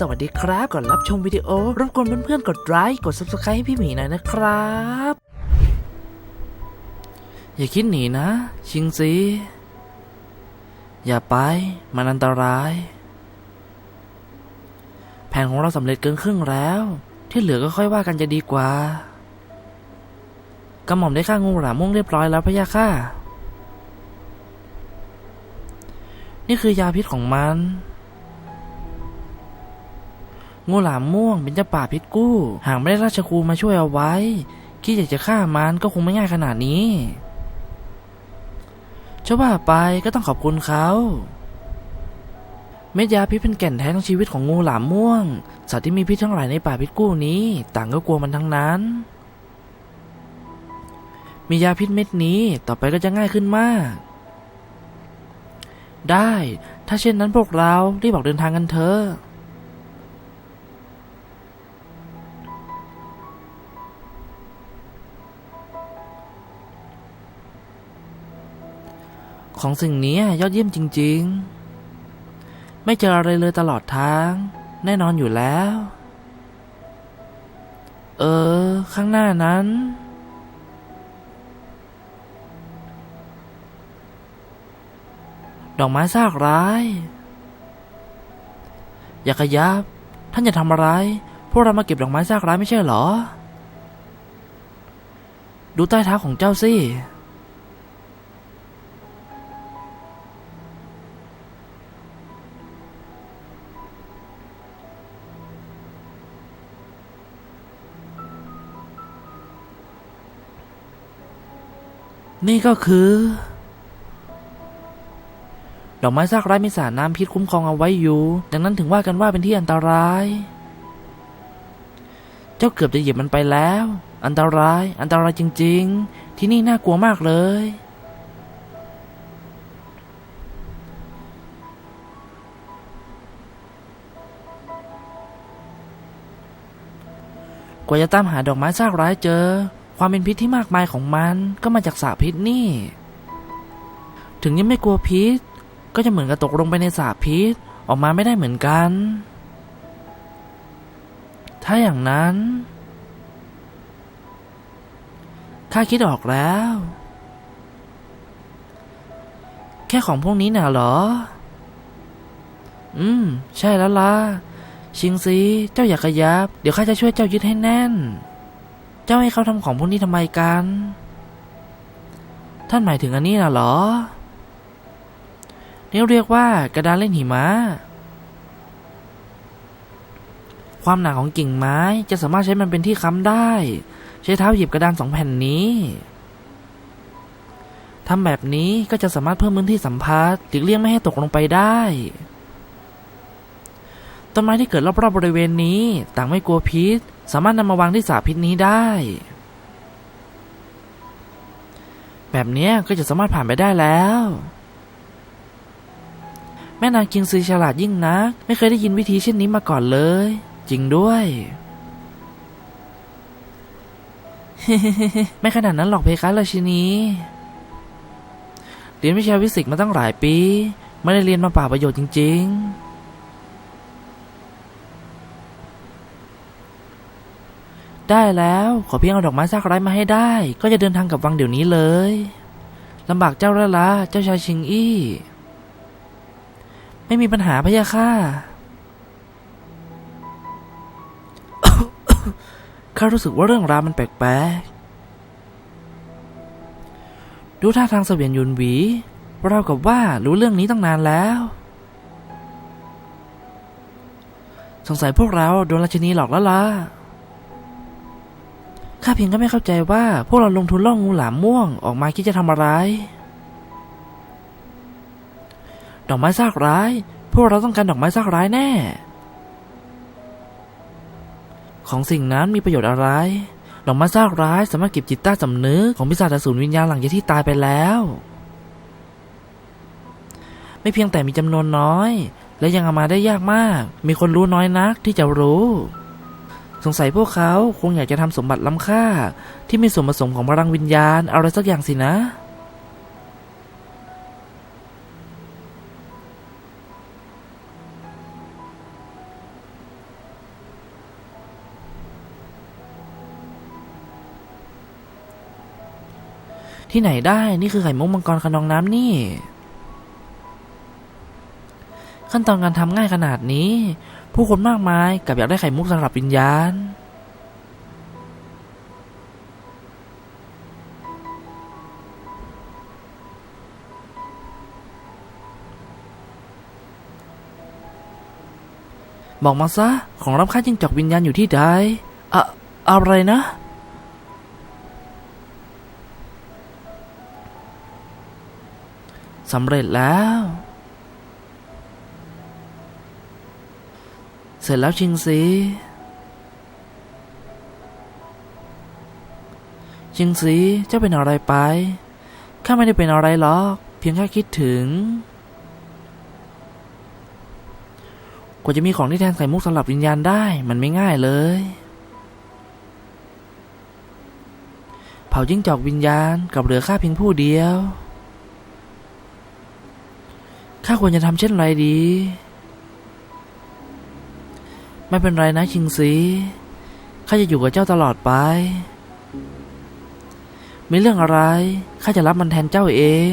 สวัสดีครับก่อนรับชมวิดีโอรบกวนเพื่อนๆกดไลค์กด subscribe ให้พี่หมีหน่อยนะครับ อย่าคิดหนีนะ ชิงซีอย่าไป มันอันตราย แผนของเราสำเร็จเกินครึ่งแล้ว ที่เหลือก็ค่อยว่ากันจะดีกว่ากระหม่อมได้ฆ่างูหลามม่วงเรียบร้อยแล้วพะยะค่ะ นี่คือยาพิษของมัน งูหลามม่วงเป็นเจ้าป่าพิษกู้ หากไม่ได้ราชครูมาช่วยเอาไว้ คิดอยากจะฆ่ามันก็คงไม่ง่ายขนาดนี้เจ้าว่าไปก็ต้องขอบคุณเขาเม็ดยาพิษเป็นแก่นแท้ของชีวิตของงูหลามม่วง สัตว์ที่มีพิษทั้งหลายในป่าพิษกู้นี้ ต่างก็กลัวมันทั้งนั้น มียาพิษเม็ดนี้ต่อไปก็จะง่ายขึ้นมาก ได้ ถ้าเช่นนั้นพวกเรารีบออกเดินทางกันเถอะ ของสิ่งนี้ยอดเยี่ยมจริง ๆ ไม่เจออะไรเลยตลอดทาง แน่นอนอยู่แล้ว เออ ข้างหน้านั้น ดอกไม้ซากร้าย อย่าขยับ ท่านจะทำอะไร พวกเรามาเก็บดอกไม้ซากร้ายไม่ใช่เหรอ ดูใต้เท้าของเจ้าสิ นี่ก็คือ ดอกไม้ซากไร้มีสารน้ำพิษคุ้มครองเอาไว้อยู่ ดังนั้นถึงว่ากันว่าเป็นที่อันตราย เจ้าเกือบจะเหยียบมันไปแล้ว อันตราย อันตรายจริง ๆ ที่นี่น่ากลัวมากเลย กว่าจะตามหาดอกไม้ซากร้ายเจอ ความเป็นพิษที่มากมายของมันก็มาจากสาพิษนี่ ถึงยังไม่กลัวพิษ ก็จะเหมือนกับตกลงไปในสาพิษออกมาไม่ได้เหมือนกัน ถ้าอย่างนั้นข้าคิดออกแล้ว แค่ของพวกนี้น่ะเหรอ อืม ใช่แล้วล่ะ ชิงซี เจ้าอย่าขยับ เดี๋ยวข้าจะช่วยเจ้ายึดให้แน่น เจ้าให้เขาทำของพวกนี้ทำไมกัน ท่านหมายถึงอันนี้น่ะเหรอ นี่เรียกว่ากระดานเล่นหิมะ ความหนาของกิ่งไม้จะสามารถใช้มันเป็นที่ค้ำได้ ใช้เท้าหยิบกระดานสองแผ่นนี้ทำแบบนี้ก็จะสามารถเพิ่มพื้นที่สัมผัสหลีกเลี่ยงไม่ให้ตกลงไปได้ต้นไม้ที่เกิดรอบๆบริเวณนี้ ต่างไม่กลัวพิษ สามารถนำมาวางที่สาพิษนี้ได้ แบบนี้ก็จะสามารถผ่านไปได้แล้ว แม่นางกิงซือฉลาดยิ่งนัก ไม่เคยได้ยินวิธีเช่นนี้มาก่อนเลย จริงด้วยไม่ขนาดนั้นหรอกเพคะราชินีเรียนวิชาฟิสิกมาตั้งหลายปี ไม่ได้เรียนมาป่าประโยชน์จริง ๆ ได้แล้ว ขอเพียงเอาดอกไม้ซากไร้มาให้ได้ ก็จะเดินทางกับวังเดี๋ยวนี้เลยลำบากเจ้าแล้วละเจ้าชายชิงอี้ ไม่มีปัญหาพะยะค่ะข้ารู้สึกว่าเรื่องราวมันแปลกๆ ดูท่าทางเสวียนยุนหวีเรากับว่ารู้เรื่องนี้ตั้งนานแล้ว สงสัยพวกเราโดนราชินีหลอกแล้วล่ะ ข้าเพียงก็ไม่เข้าใจว่าพวกเราลงทุนล่องงูหลามม่วงออกมาคิดจะทำอะไร ดอกไม้ซากร้าย พวกเราต้องการดอกไม้ซากร้ายแน่ ของสิ่งนั้นมีประโยชน์อะไร ดอกไม้ซากร้ายสามารถเก็บจิตใต้สำนึกของพิศาจอสูรวิญญาณหลังจากที่ตายไปแล้ว ไม่เพียงแต่มีจำนวนน้อย และยังเอามาได้ยากมาก มีคนรู้น้อยนักที่จะรู้ สงสัยพวกเขาคงอยากจะทำสมบัติล้ำค่า ที่มีส่วนผสมของพลังวิญญาณอะไรสักอย่างสินะ ที่ไหนได้นี่คือไข่มุกมังกรขนองน้ำนี่ ขั้นตอนการทำง่ายขนาดนี้ ผู้คนมากมายกับอยากได้ไข่มุกสำหรับวิญญาณ บอกมาซะ ของรับค่าจิ้งจอกวิญญาณอยู่ที่ใดอะอะไรนะสำเร็จแล้ว เสร็จแล้วชิงซีชิงซีเจ้าเป็นอะไรไป ข้าไม่ได้เป็นอะไรหรอก เพียงแค่คิดถึง กว่าจะมีของที่แทนไข่มุกสำหรับวิญญาณได้ มันไม่ง่ายเลย เผาจิ้งจอกวิญญาณกับเหลือข้าเพียงผู้เดียว ข้าควรจะทำเช่นไรดี ไม่เป็นไรนะชิงซีข้าจะอยู่กับเจ้าตลอดไป มีเรื่องอะไรข้าจะรับมันแทนเจ้าเอง